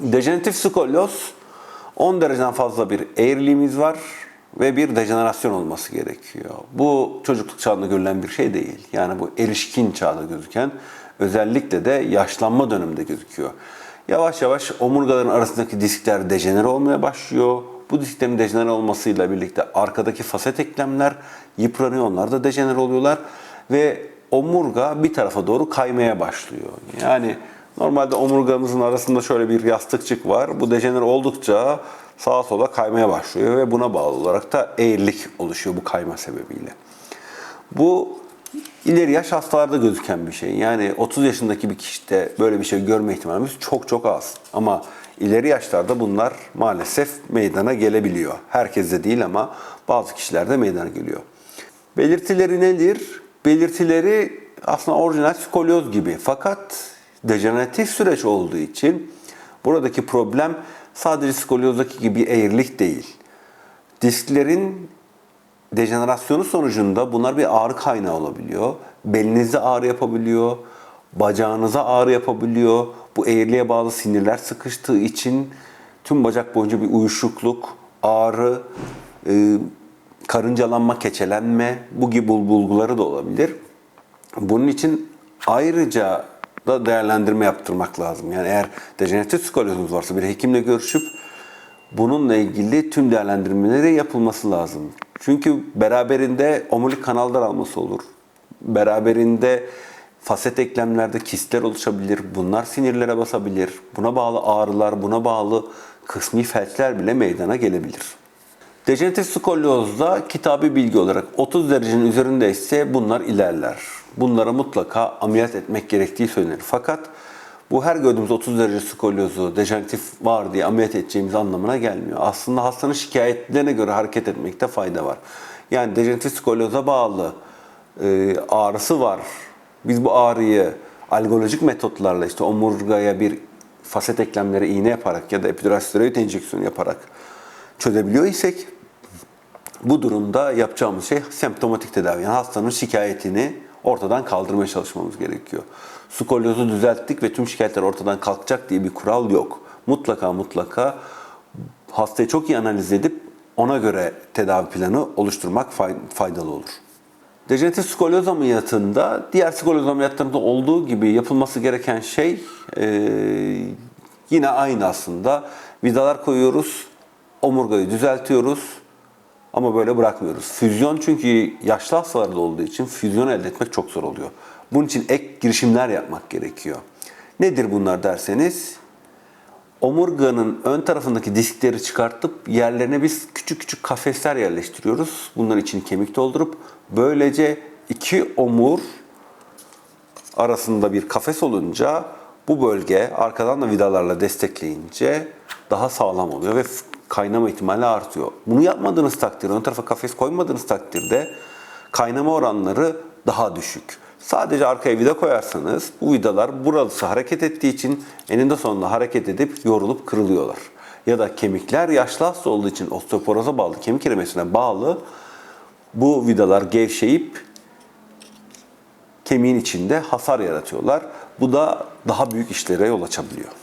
Dejeneratif skolyoz 10 dereceden fazla bir eğriliğimiz var ve bir dejenerasyon olması gerekiyor. Bu çocukluk çağında görülen bir şey değil. Yani bu erişkin çağda gözüken özellikle de yaşlanma döneminde gözüküyor. Yavaş yavaş omurgaların arasındaki diskler dejenere olmaya başlıyor. Bu disklerin dejenere olmasıyla birlikte arkadaki faset eklemler yıpranıyor. Onlar da dejenere oluyorlar. Ve omurga bir tarafa doğru kaymaya başlıyor. Yani normalde omurgamızın arasında şöyle bir yastıkçık var. Bu dejenere oldukça sağa sola kaymaya başlıyor ve buna bağlı olarak da eğrilik oluşuyor bu kayma sebebiyle. Bu ileri yaş hastalarda gözüken bir şey. Yani 30 yaşındaki bir kişide böyle bir şey görme ihtimalimiz çok çok az. Ama ileri yaşlarda bunlar maalesef meydana gelebiliyor. Herkeste değil ama bazı kişilerde meydana geliyor. Belirtileri nedir? Belirtileri aslında orijinal skolyoz gibi. Fakat dejeneratif süreç olduğu için buradaki problem sadece skolyozdaki gibi eğrilik değil. Disklerin dejenerasyonu sonucunda bunlar bir ağrı kaynağı olabiliyor. Belinize ağrı yapabiliyor, bacağınıza ağrı yapabiliyor. Bu eğriliğe bağlı sinirler sıkıştığı için tüm bacak boyunca bir uyuşukluk, ağrı, e, karıncalanma, keçelenme bu gibi bul- bulguları da olabilir. Bunun için ayrıca da değerlendirme yaptırmak lazım. Yani eğer dejeneratif skolyozunuz varsa bir hekimle görüşüp bununla ilgili tüm değerlendirmeleri yapılması lazım. Çünkü beraberinde omurilik kanal daralması olur. Beraberinde faset eklemlerde kistler oluşabilir. Bunlar sinirlere basabilir. Buna bağlı ağrılar, buna bağlı kısmi felçler bile meydana gelebilir. Dejeneratif skolyozda kitabi bilgi olarak 30 derecenin üzerindeyse bunlar ilerler. Bunlara mutlaka ameliyat etmek gerektiği söylenir. Fakat bu her gördüğümüz 30 derece skolyozu, dejeneratif var diye ameliyat edeceğimiz anlamına gelmiyor. Aslında hastanın şikayetlerine göre hareket etmekte fayda var. Yani dejeneratif skolyoza bağlı e, ağrısı var. Biz bu ağrıyı algolojik metotlarla işte omurgaya bir faset eklemlere iğne yaparak ya da epidural steroid enjeksiyonu yaparak çözebiliyor isek bu durumda yapacağımız şey semptomatik tedavi. Yani hastanın şikayetini ortadan kaldırmaya çalışmamız gerekiyor. Skolyozu düzelttik ve tüm şikayetler ortadan kalkacak diye bir kural yok. Mutlaka mutlaka hastayı çok iyi analiz edip ona göre tedavi planı oluşturmak fay- faydalı olur. Dejeneratif skolyoz ameliyatında diğer skolyoz ameliyatlarında olduğu gibi yapılması gereken şey e, yine aynı aslında. Vidalar koyuyoruz, omurgayı düzeltiyoruz ama böyle bırakmıyoruz. Füzyon çünkü yaşlı hastalarda olduğu için füzyon elde etmek çok zor oluyor. Bunun için ek girişimler yapmak gerekiyor. Nedir bunlar derseniz omurganın ön tarafındaki diskleri çıkartıp yerlerine biz küçük küçük kafesler yerleştiriyoruz. Bunların içini kemik doldurup böylece iki omur arasında bir kafes olunca bu bölge arkadan da vidalarla destekleyince daha sağlam oluyor ve kaynama ihtimali artıyor. Bunu yapmadığınız takdirde, ön tarafa kafes koymadığınız takdirde kaynama oranları daha düşük. Sadece arkaya vida koyarsanız bu vidalar burası hareket ettiği için eninde sonunda hareket edip yorulup kırılıyorlar. Ya da kemikler yaşlı hasta olduğu için osteoporoza bağlı, kemik erimesine bağlı bu vidalar gevşeyip kemiğin içinde hasar yaratıyorlar. Bu da daha büyük işlere yol açabiliyor.